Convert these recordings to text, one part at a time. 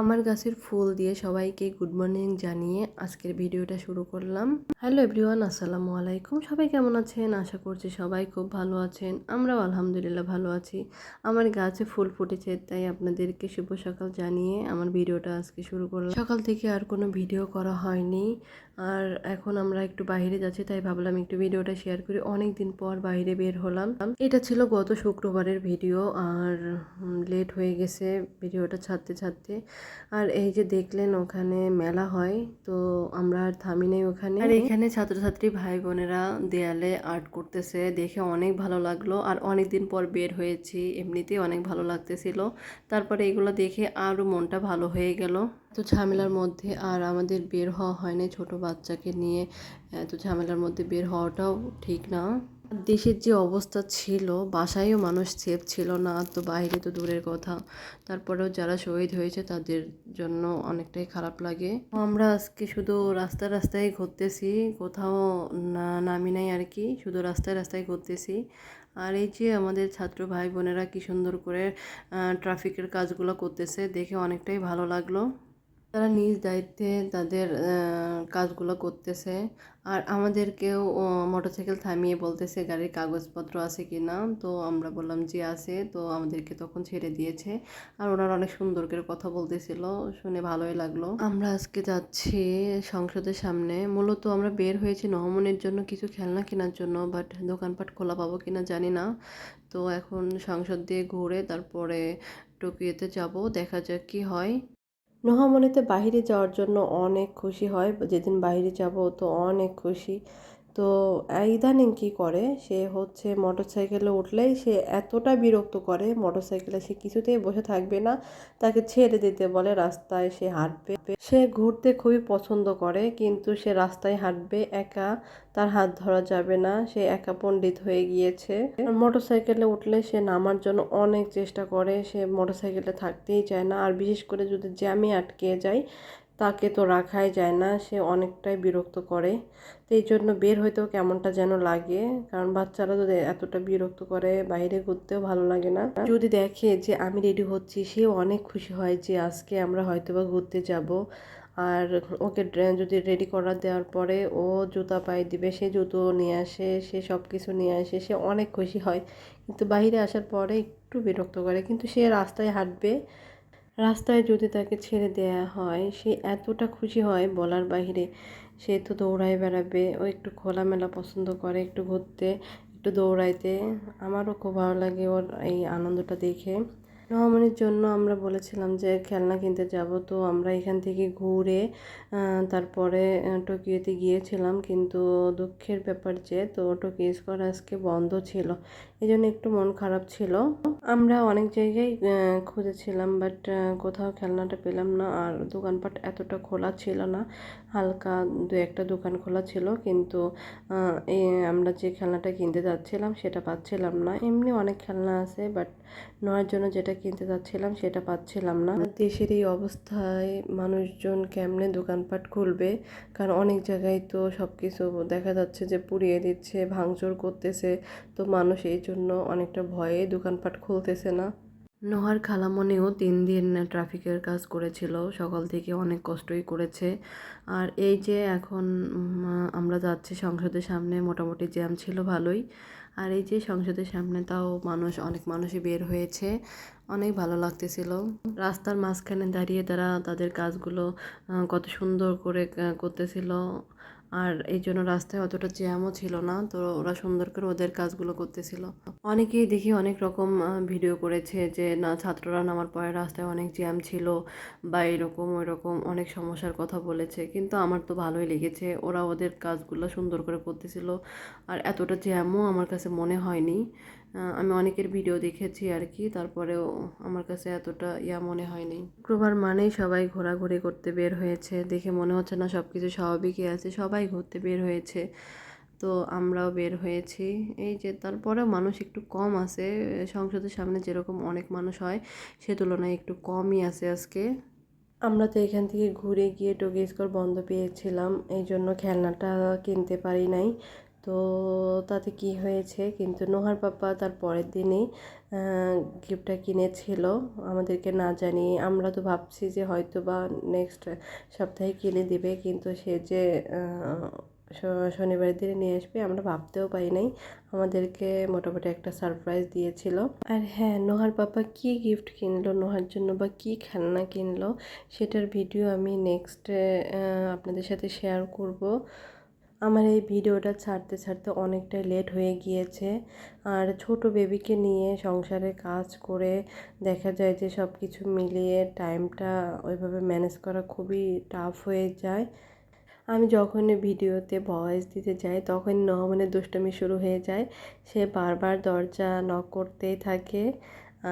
আমার গাছের ফুল দিয়ে সবাইকে গুড মর্নিং জানিয়ে আজকের ভিডিওটা শুরু করলাম। হ্যালো এভরিওয়ান, আসসালামু আলাইকুম। সবাই কেমন আছেন? আশা করছি সবাই খুব ভালো আছেন। আমরাও আলহামদুলিল্লাহ ভালো আছি। আমার গাছে ফুল ফুটেছে, তাই আপনাদেরকে শুভ সকাল জানিয়ে আমার ভিডিওটা আজকে শুরু করলাম। সকাল থেকে আর কোনো ভিডিও করা হয়নি। আর এখন আমরা একটু বাইরে যাচ্ছি, তাই ভাবলাম একটু ভিডিওটা শেয়ার করি। অনেক দিন পর বাইরে বের হলাম। এটা ছিল গত শুক্রবারের ভিডিও, আর লেট হয়ে গেছে ভিডিওটা ছাড়তে ছাড়তে। আর এই যে দেখলেন ওখানে মেলা হয়, তো আমরা আর থামি নেই ওখানে। আর এখানে ছাত্রছাত্রী ভাই বোনেরা দেয়ালে আর্ট করতেছে, দেখে অনেক ভালো লাগল। আর অনেক দিন পর বের হয়েছি, এমনিতেই অনেক ভালো লাগতেছিল। তারপরে এগুলো দেখে আরও মনটা ভালো হয়ে গেল। এত ঝামেলার মধ্যে আর আমাদের বের হওয়া হয়নি ছোট বাচ্চাকে নিয়ে। এত ঝামেলার মধ্যে বের হওয়াটাও ঠিক না। দেশের যে অবস্থা ছিল, বাসায়ও মানুষ সেফ ছিল না, তো বাইরে তো দূরের কথা। তারপরেও যারা শহীদ হয়েছে, তাদের জন্য অনেকটাই খারাপ লাগে। আমরা আজকে শুধু রাস্তা রাস্তায় ঘুরতেছি, কোথাও না নামি নাই আর কি, শুধু রাস্তায় রাস্তায় ঘুরতেছি। আর এই যে আমাদের ছাত্র ভাই বোনেরা কি সুন্দর করে ট্রাফিকের কাজগুলো করতেছে, দেখে অনেকটাই ভালো লাগল। তারা নিজ দায়িত্বে তাদের কাজগুলো করতেছে। আর আমাদেরকেও মোটরসাইকেল থামিয়ে বলতেছে গাড়ির কাগজপত্র আছে কি না। তো আমরা বললাম যে আছে। তো আমাদেরকে তখন ছেড়ে দিয়েছে। আর ওনারা অনেক সুন্দর করে কথা বলতেছিল। শুনে ভালোই লাগল। আমরা আজকে যাচ্ছি সংসদের সামনে। মূলত আমরা বের হয়েছি নহমনের জন্য কিছু খেলনা কেনার জন্য, বাট দোকানপাট খোলা পাবো কিনা জানি না। তো এখন সংসদ দিয়ে ঘুরে তারপরে টোকিওতে যাব। দেখা যাক কি হয়। নোহামনিতে বাহিরে যাওয়ার জন্য অনেক খুশি হয়। যেদিন বাহিরে যাব তো অনেক খুশি। তো ইদানিং কী করে? সে হচ্ছে মোটর সাইকেলে উঠলেই সে এতটা বিরক্ত করে মোটর সাইকেলে সে কিছুতেই বসে থাকবে না। তাকে ছেড়ে দিতে বলে রাস্তায় সে হাঁটবে। সে ঘুরতে খুবই পছন্দ করে, কিন্তু সে রাস্তায় হাঁটবে একা, তার হাত ধরা যাবে না। সে একা পণ্ডিত হয়ে গিয়েছে। মোটর সাইকেলে উঠলে সে নামার জন্য অনেক চেষ্টা করে। সে মোটর সাইকেলে থাকতেই চায় না। আর বিশেষ করে যদি জ্যামে আটকে যায় তাকে তো রাখাই যায় না, সে অনেকটাই বিরক্ত করে। তো এই জন্য বের হইতেও কেমনটা যেন লাগে, কারণ বাচ্চারা যদি এতটা বিরক্ত করে বাইরে ঘুরতেও ভালো লাগে না। যদি দেখে যে আমি রেডি হচ্ছি, সেও অনেক খুশি হয় যে আজকে আমরা হয়তো বা ঘুরতে যাব। আর ওকে যদি রেডি করা দেওয়ার পরে ও জুতা পায়ে দিবে, সে জুতো নিয়ে আসে, সে সব কিছু নিয়ে আসে, সে অনেক খুশি হয়। কিন্তু বাইরে আসার পরে একটু বিরক্ত করে, কিন্তু সে রাস্তায় হাঁটবে রাস্তায় যদি তাকে ছেড়ে দেয়া হয়, সে এতটা খুশি হয় বলার বাহিরে। সে তো দৌড়ায় বেড়াবে, ও একটু খোলামেলা পছন্দ করে, একটু ঘুরতে, একটু দৌড়াইতে। আমারও খুব ভালো লাগে ওর এই আনন্দটা দেখে। রহমানের জন্য আমরা বলেছিলাম যে, খেলনা কিনতে যাব। তো আমরা এখান থেকে ঘুরে তারপরে টোকিওতে গিয়েছিলাম। কিন্তু দুঃখের ব্যাপার যে, তো টোকিও স্কোয়ার আজকে বন্ধ ছিল। এই জন্য একটু মন খারাপ ছিল। আমরা অনেক জায়গায় খুঁজেছিলাম বাট কোথাও খেলনাটা পেলাম না। আর দোকানপাট এতটা খোলা ছিল না। হালকা দু একটা দোকান খোলা ছিল। কিন্তু আমরা যে খেলনাটা কিনতে যাচ্ছিলাম, সেটা পাচ্ছিলাম না। এমনি অনেক খেলনা আছে বাট নেওয়ার জন্য যেটা কিনতে যাচ্ছিলাম সেটা পাচ্ছিলাম না। দেশের এই অবস্থায় মানুষজন কেমনে দোকানপাট খুলবে? কারণ অনেক জায়গায় তো সব কিছু দেখা যাচ্ছে যে পুড়িয়ে দিচ্ছে, ভাঙচুর করতেছে। তো মানুষ এই জন্য অনেকটা ভয়ে দোকানপাট খুলতেছে না। নোহার খালামনেও তিন দিন ট্রাফিকের কাজ করেছিল, সকাল থেকে অনেক কষ্টই করেছে। আর এই যে এখন আমরা যাচ্ছি সংসদের সামনে, মোটামুটি জ্যাম ছিল ভালোই। আর এই যে সংসদের সামনে তাও মানুষ, অনেক মানুষই বের হয়েছে। অনেক ভালো লাগতেছিল। রাস্তার মাঝখানে দাঁড়িয়ে তারা তাদের কাজগুলো কত সুন্দর করে করতেছিল। আর এই জন্য রাস্তায় অতটা জ্যামও ছিল না, তো ওরা সুন্দর করে ওদের কাজগুলো করতেছিল। অনেকেই দেখি অনেক রকম ভিডিও করেছে যে, না, ছাত্ররা নামার পরে রাস্তায় অনেক জ্যাম ছিল বা এরকম ওই রকম অনেক সমস্যার কথা বলেছে। কিন্তু আমার তো ভালোই লেগেছে, ওরা ওদের কাজগুলো সুন্দর করে করতেছিল। আর এতটা জ্যামও আমার কাছে মনে হয়নি। আমি অনেকের ভিডিও দেখেছি আর কি তারপরেও আমার কাছে এতটা ইয়া মনে হয়নি। শুক্রবার মানেই সবাই ঘোরাঘুরি করতে বের হয়েছে, দেখে মনে হচ্ছে না সব কিছু স্বাভাবিকই আছে, সবাই ঘুরতে বের হয়েছে। তো আমরাও বের হয়েছি। এই যে তারপরেও মানুষ একটু কম আছে, সংসদের সামনে যেরকম অনেক মানুষ হয়, সে তুলনায় একটু কমই আছে আজকে। আমরা তো এখান থেকে ঘুরে গিয়ে টোকি স্কোর বন্ধ পেয়েছিলাম এই জন্য খেলনাটা কিনতে পারি নাই। তো তাতে কি হয়েছে? কিন্তু নোহার পাপা তার পরের দিনই গিফটটা কিনেছিল। আমাদেরকে না জানিয়ে আমরা তো ভাবছি যে হয়তো বা নেক্সট সপ্তাহে কিনে দিবে, কিন্তু সে যে শনিবার দিনে নিয়ে আসবে আমরা ভাবতেও পারি নাই। আমাদেরকে মোটামুটি একটা সারপ্রাইজ দিয়েছিল। আর হ্যাঁ নোহার পাপা কি গিফট কিনলো, নোহার জন্য বা কি খেলনা কিনলো, সেটার ভিডিও আমি নেক্সট আপনাদের সাথে শেয়ার করব। আমার এই ভিডিওটা ছাড়তে ছাড়তে অনেকটাই লেট হয়ে গিয়েছে। আর ছোট বেবিকে নিয়ে সংসারে কাজ করে দেখা যায় যে সব কিছু মিলিয়ে টাইমটা ওইভাবে ম্যানেজ করা খুবই টাফ হয়ে যায়। আমি যখনই ভিডিওতে ভয়েস দিতে যাই তখন নহমানের দুষ্টমি শুরু হয়ে যায়। সে বারবার দরজা নক করতেই থাকে।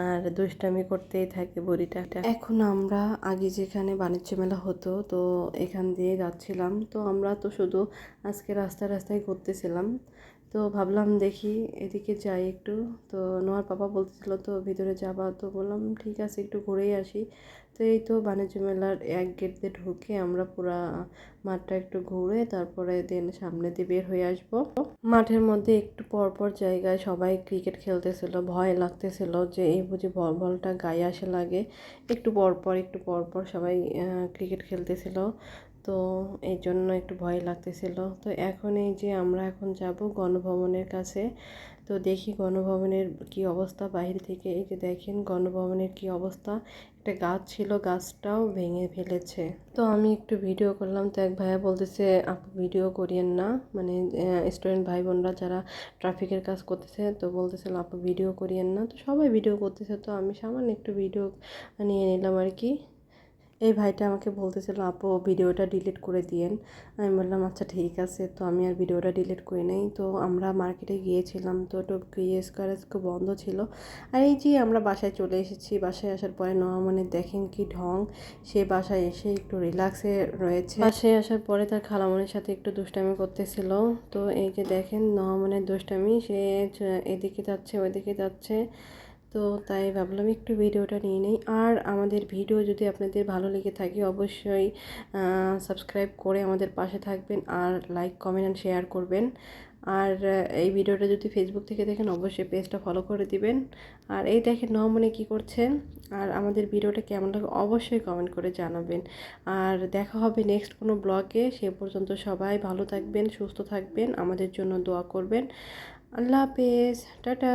আর দুষ্টামি করতেই থাকে বুড়িটা। এখন আমরা আগে যেখানে বাণিজ্য মেলা হতো, তো এখান দিয়ে যাচ্ছিলাম। তো আমরা তো শুধু আজকে রাস্তা রাস্তায় ঘুরতেছিলাম। তো ভাবলাম দেখি এদিকে যাই একটু। তো নোয়ার পাপা বলতেছিল, তো ভিতরে যাবা? তো বললাম, ঠিক আছে, একটু ঘুরেই আসি। তো এই তো বাণিজ্য মেলার এক গেট দিয়ে ঢুকে আমরা পুরা মাঠটা একটু ঘুরে তারপরে দেন সামনে দিয়ে বের হয়ে আসব। মাঠের মধ্যে একটু পরপর জায়গায় সবাই ক্রিকেট খেলতেছিল, ভয় লাগতেছিল যে এই বুঝি বল বলটা গায়ে আসে লাগে। একটু পরপর একটু পরপর সবাই ক্রিকেট খেলতেছিল। তো এই জন্য একটু ভয় লাগতেছিল। তো এখন এই যে আমরা এখন যাব গণভবনের কাছে। তো দেখি গণভবনের কি অবস্থা, বাইরে থেকে এই যে দেখেন গণভবনের কি অবস্থা। একটা গাছ ছিল, গাছটাও ভেঙে ফেলেছে। তো আমি একটু ভিডিও করলাম, তো এক ভাইয়া বলতেছে, আপু ভিডিও করিয়েন না। মানে স্টুডেন্ট ভাই বোনরা যারা ট্রাফিকের কাজ করতেছে, তো বলতেছিল আপু ভিডিও করিয়েন না। তো সবাই ভিডিও করতেছে, তো আমি সামান্য একটু ভিডিও নিয়ে নিলাম আর কি। এই ভাইটা আমাকে বলতেছিল, আপু, ভিডিওটা ডিলিট করে দিয়েন। আমি বললাম আচ্ছা ঠিক আছে। তো আমি আর ভিডিওটা ডিলিট করি নাই। তো আমরা মার্কেটে গিয়েছিলাম। তো টোকিও স্কোয়ার খুব বন্ধ ছিল। আর এই যে আমরা বাসায় চলে এসেছি, বাসায় আসার পরে মানে দেখেন কি ঢং। সে বাসায় এসে একটু রিল্যাক্সে রয়েছে। বাসায় আসার পরে তার খালামনের সাথে একটু দুষ্টামি করতেছিল। তো এই যে দেখেন নহামনের দুষ্টামি, সে এদিকে যাচ্ছে ওইদিকে যাচ্ছে। তো তাই ভাবলাম একটু ভিডিওটা নিয়ে নেই। আর আমাদের ভিডিও যদি আপনাদের ভালো লেগে থাকে, অবশ্যই সাবস্ক্রাইব করে আমাদের পাশে থাকবেন আর লাইক কমেন্ট অ্যান্ড শেয়ার করবেন। আর এই ভিডিওটা যদি ফেসবুক থেকে দেখেন, অবশ্যই পেজটা ফলো করে দিবেন। আর এই দেখেন নহমনে কি করছেন আর আমাদের ভিডিওটা কেমন লাগে অবশ্যই কমেন্ট করে জানাবেন। আর দেখা হবে নেক্সট কোনো ব্লগে সে পর্যন্ত সবাই ভালো থাকবেন, সুস্থ থাকবেন, আমাদের জন্য দোয়া করবেন। আল্লাহ হাফেজ, টাটা।